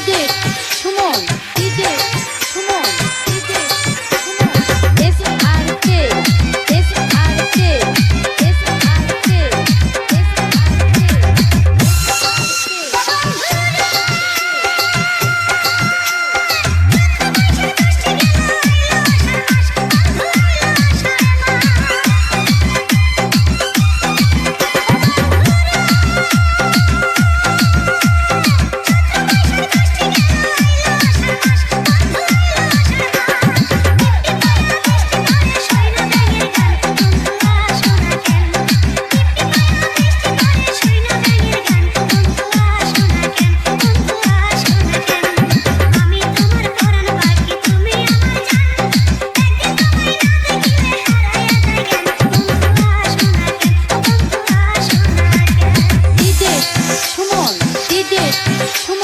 কি যে সুমন কি যে সুমন ডিজে সুমন